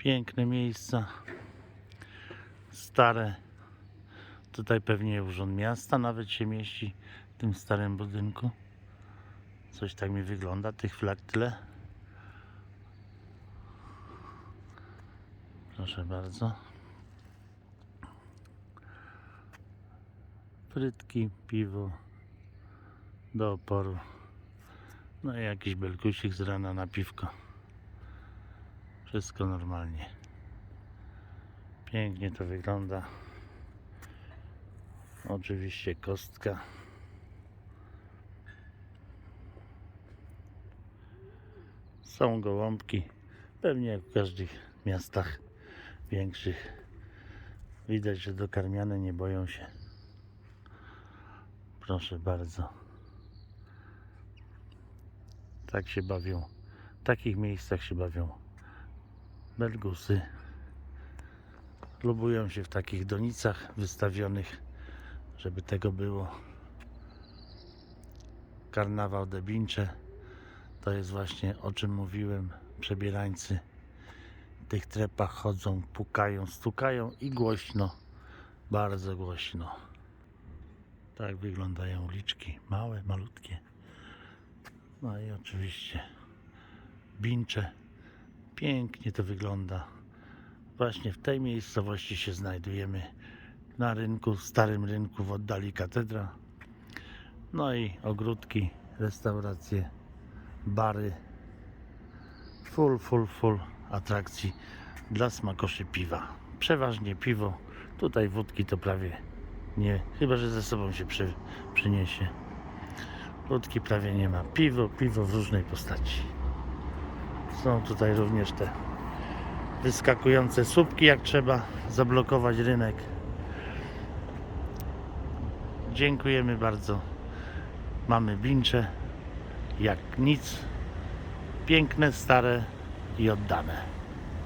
Piękne miejsca. Stare. Tutaj pewnie urząd miasta nawet się mieści w tym starym budynku. Coś tak mi wygląda, tych flag tyle. Proszę bardzo. Frytki, piwo do oporu. No i jakiś belkusik z rana na piwko. Wszystko normalnie. Pięknie to wygląda. Oczywiście kostka. Są gołąbki. Pewnie jak w każdych miastach większych. Widać, że dokarmiane nie boją się. Proszę bardzo. Tak się bawią. W takich miejscach się bawią. Belgusy. Lubują się w takich donicach wystawionych, żeby tego było. Karnawał Debincze to jest właśnie o czym mówiłem. Przebierańcy w tych trepach chodzą, pukają, stukają i głośno, bardzo głośno. Tak wyglądają uliczki, małe, malutkie. No i oczywiście Bincze. Pięknie to wygląda. Właśnie w tej miejscowości się znajdujemy. Na rynku, starym rynku w oddali katedra. No i ogródki, restauracje, bary. Full, full, full atrakcji dla smakoszy piwa. Przeważnie piwo. Tutaj wódki to prawie nie, chyba że ze sobą się przy, przyniesie. Wódki prawie nie ma. Piwo, piwo w różnej postaci. Są tutaj również te wyskakujące słupki, jak trzeba zablokować rynek. Dziękujemy bardzo. Mamy bincze, jak nic. Piękne, stare i oddane.